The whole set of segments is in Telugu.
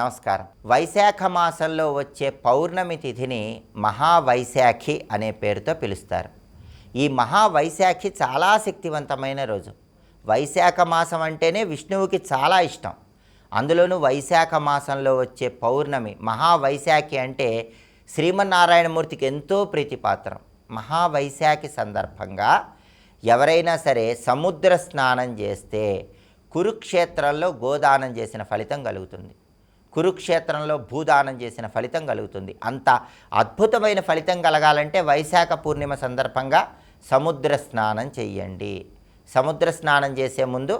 నమస్కారం. వైశాఖ మాసంలో వచ్చే పౌర్ణమి తిథిని మహావైశాఖి అనే పేరుతో పిలుస్తారు. ఈ మహావైశాఖి చాలా శక్తివంతమైన రోజు. వైశాఖ మాసం అంటేనే విష్ణువుకి చాలా ఇష్టం. అందులోనూ వైశాఖ మాసంలో వచ్చే పౌర్ణమి మహావైశాఖి అంటే శ్రీమన్నారాయణమూర్తికి ఎంతో ప్రీతిపాత్రం. మహావైశాఖి సందర్భంగా ఎవరైనా సరే సముద్ర స్నానం చేస్తే కురుక్షేత్రంలో గోదానం చేసిన ఫలితం కలుగుతుంది. కురుక్షేత్రంలో భూదానం చేసిన ఫలితం కలుగుతుంది. అంత అద్భుతమైన ఫలితం కలగాలంటే వైశాఖ పూర్ణిమ సందర్భంగా సముద్ర స్నానం చెయ్యండి. సముద్ర స్నానం చేసే ముందు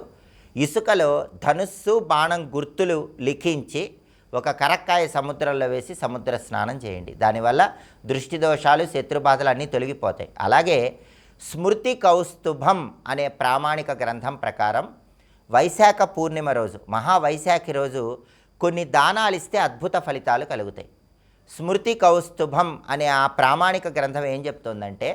ఇసుకలో ధనుస్సు బాణం గుర్తులు లిఖించి ఒక కరక్కాయ సముద్రంలో వేసి సముద్ర స్నానం చేయండి. దానివల్ల దృష్టి దోషాలు శత్రుబాధలు అన్నీ తొలగిపోతాయి. అలాగే స్మృతి కౌస్తుభం అనే ప్రామాణిక గ్రంథం ప్రకారం వైశాఖ పూర్ణిమ రోజు మహావైశాఖి రోజు కొన్ని దానాలు ఇస్తే అద్భుత ఫలితాలు కలుగుతాయి. స్మృతి కౌస్తుభం అనే ఆ ప్రామాణిక గ్రంథం ఏం చెప్తుందంటే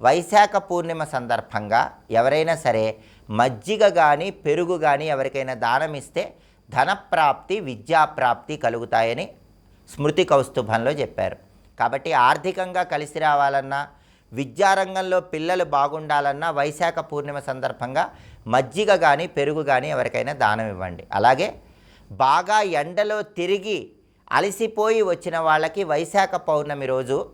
వైశాఖ పూర్ణిమ సందర్భంగా ఎవరైనా సరే మజ్జిగ కానీ పెరుగు కానీ ఎవరికైనా దానం ఇస్తే ధనప్రాప్తి విద్యాప్రాప్తి కలుగుతాయని స్మృతి కౌస్తుభంలో చెప్పారు. కాబట్టి ఆర్థికంగా కలిసి రావాలన్నా విద్యారంగంలో పిల్లలు బాగుండాలన్నా వైశాఖ పూర్ణిమ సందర్భంగా మజ్జిగ కానీ పెరుగు కానీ ఎవరికైనా దానం ఇవ్వండి. అలాగే బాగా ఎండలో తిరిగి అలసిపోయి వచ్చిన వాళ్ళకి వైశాఖ పౌర్ణమి రోజు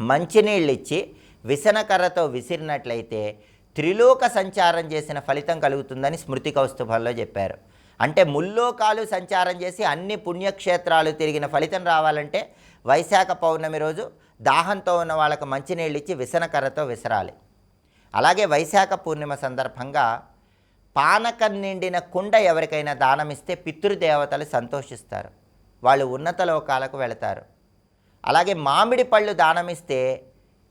మంచినీళ్ళు ఇచ్చి విసనకర్రతో విసిరినట్లయితే త్రిలోక సంచారం చేసిన ఫలితం కలుగుతుందని స్మృతి కౌస్తుభంలో చెప్పారు. అంటే ముల్లోకాలు సంచారం చేసి అన్ని పుణ్యక్షేత్రాలు తిరిగిన ఫలితం రావాలంటే వైశాఖ పౌర్ణమి రోజు దాహంతో ఉన్న వాళ్ళకు మంచినీళ్ళు ఇచ్చి విసనకర్రతో విసరాలి. అలాగే వైశాఖ పూర్ణిమ సందర్భంగా పానకం నిండిన కుండ ఎవరికైనా దానమిస్తే పితృదేవతలు సంతోషిస్తారు. వాళ్ళు ఉన్నత లోకాలకు వెళతారు. అలాగే మామిడి పళ్ళు దానమిస్తే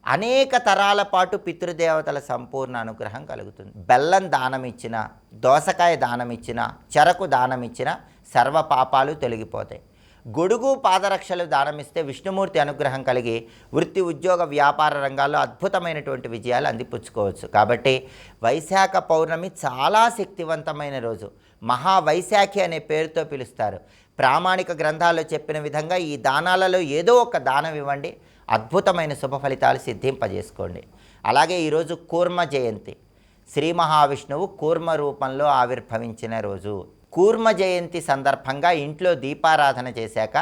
అనేక తరాల పాటు పితృదేవతల సంపూర్ణ అనుగ్రహం కలుగుతుంది. బెల్లం దానం ఇచ్చిన దోసకాయ దానం ఇచ్చిన చెరకు దానం ఇచ్చిన సర్వ పాపాలు తొలగిపోతాయి. గొడుగు పాదరక్షలు దానమిస్తే విష్ణుమూర్తి అనుగ్రహం కలిగి వృత్తి ఉద్యోగ వ్యాపార రంగాల్లో అద్భుతమైనటువంటి విజయాలు అందిపుచ్చుకోవచ్చు. కాబట్టి వైశాఖ పౌర్ణమి చాలా శక్తివంతమైన రోజు. మహావైశాఖి అనే పేరుతో పిలుస్తారు. ప్రామాణిక గ్రంథాల్లో చెప్పిన విధంగా ఈ దానాలలో ఏదో ఒక దానం ఇవ్వండి. అద్భుతమైన శుభ ఫలితాలు సిద్ధింపజేసుకోండి. అలాగే ఈరోజు కూర్మ జయంతి. శ్రీ మహావిష్ణువు కూర్మ రూపంలో ఆవిర్భవించిన రోజు. కూర్మ జయంతి సందర్భంగా ఇంట్లో దీపారాధన చేశాక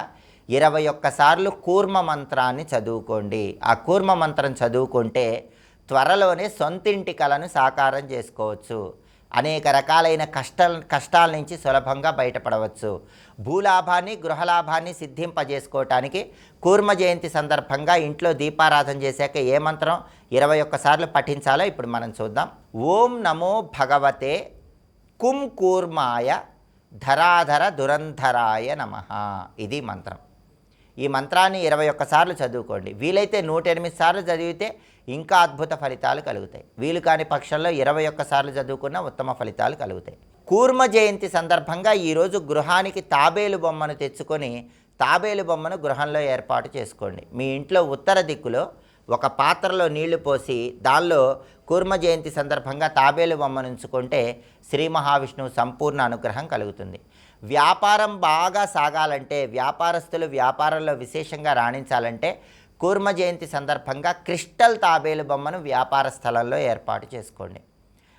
ఇరవై ఒక్కసార్లు కూర్మ మంత్రాన్ని చదువుకోండి. ఆ కూర్మ మంత్రం చదువుకుంటే త్వరలోనే సొంతింటి కలను సాకారం చేసుకోవచ్చు. అనేక రకాలైన కష్టాల కష్టాల నుంచి సులభంగా బయటపడవచ్చు. భూలాభాన్ని గృహలాభాన్ని సిద్ధింపజేసుకోవటానికి కూర్మ జయంతి సందర్భంగా ఇంట్లో దీపారాధన చేశాక ఏ మంత్రం ఇరవై ఒక్కసార్లు పఠించాలో ఇప్పుడు మనం చూద్దాం. ఓం నమో భగవతే కుం కూర్మాయ ధరాధర దురంధరాయ నమ. ఇది మంత్రం. ఈ మంత్రాన్ని ఇరవై ఒక్కసార్లు చదువుకోండి. వీలైతే నూట ఎనిమిది సార్లు చదివితే ఇంకా అద్భుత ఫలితాలు కలుగుతాయి. వీలు కాని పక్షంలో ఇరవై ఒక్కసార్లు చదువుకున్న ఉత్తమ ఫలితాలు కలుగుతాయి. కూర్మ జయంతి సందర్భంగా ఈరోజు గృహానికి తాబేలు బొమ్మను తెచ్చుకొని తాబేలు బొమ్మను గృహంలో ఏర్పాటు చేసుకోండి. మీ ఇంట్లో ఉత్తర దిక్కులో ఒక పాత్రలో నీళ్ళు పోసి దానిలో కూర్మ జయంతి సందర్భంగా తాబేలు బొమ్మను ఉంచుకుంటే శ్రీ మహావిష్ణువు సంపూర్ణ అనుగ్రహం కలుగుతుంది. వ్యాపారం బాగా సాగాలంటే వ్యాపారస్తులు వ్యాపారంలో విశేషంగా రాణించాలంటే కూర్మ జయంతి సందర్భంగా క్రిస్టల్ తాబేలు బొమ్మను వ్యాపార స్థలంలో ఏర్పాటు చేసుకోండి.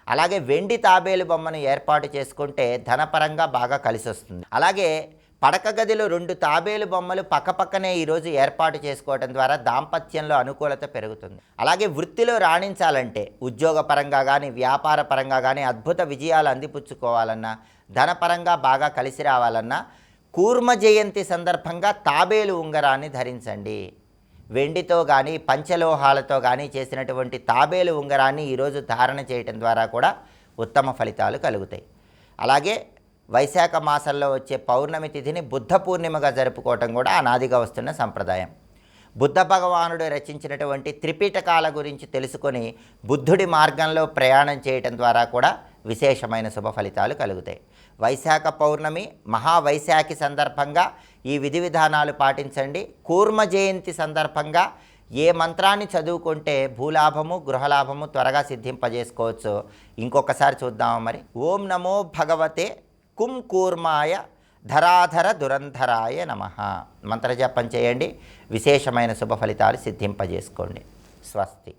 అలాగే వెండి తాబేలు బొమ్మను ఏర్పాటు చేసుకుంటే ధనపరంగా బాగా కలిసి వస్తుంది అలాగే పడక గదిలో రెండు తాబేలు బొమ్మలు పక్కపక్కనే ఈరోజు ఏర్పాటు చేసుకోవడం ద్వారా దాంపత్యంలో అనుకూలత పెరుగుతుంది. అలాగే వృత్తిలో రాణించాలంటే ఉద్యోగపరంగా కానీ వ్యాపార పరంగా కానీ అద్భుత విజయాలు అందిపుచ్చుకోవాలన్నా ధనపరంగా బాగా కలిసి రావాలన్నా కూర్మ జయంతి సందర్భంగా తాబేలు ఉంగరాన్ని ధరించండి. వెండితో కానీ పంచలోహాలతో కానీ చేసినటువంటి తాబేలు ఉంగరాన్ని ఈరోజు ధారణ చేయటం ద్వారా కూడా ఉత్తమ ఫలితాలు కలుగుతాయి. అలాగే వైశాఖ మాసంలో వచ్చే పౌర్ణమి తిథిని బుద్ధ పూర్ణిమగా జరుపుకోవటం కూడా అనాదిగా వస్తున్న సంప్రదాయం. బుద్ధ భగవానుడు రచించినటువంటి త్రిపీఠకాల గురించి తెలుసుకొని బుద్ధుడి మార్గంలో ప్రయాణం చేయటం ద్వారా కూడా విశేషమైన శుభ ఫలితాలు కలుగుతాయి. వైశాఖ పౌర్ణమి మహావైశాఖి సందర్భంగా ఈ విధి విధానాలు పాటించండి. కూర్మ జయంతి సందర్భంగా ఏ మంత్రాన్ని చదువుకుంటే భూలాభము గృహలాభము త్వరగా సిద్ధింపజేసుకోవచ్చు. ఇంకొకసారి చూద్దామా మరి. ఓం నమో భగవతే కుం కూర్మాయ ధరాధర దురంధరాయ నమ. మంత్రజపం చేయండి. విశేషమైన శుభ ఫలితాలు సిద్ధింపజేసుకోండి. స్వస్తి.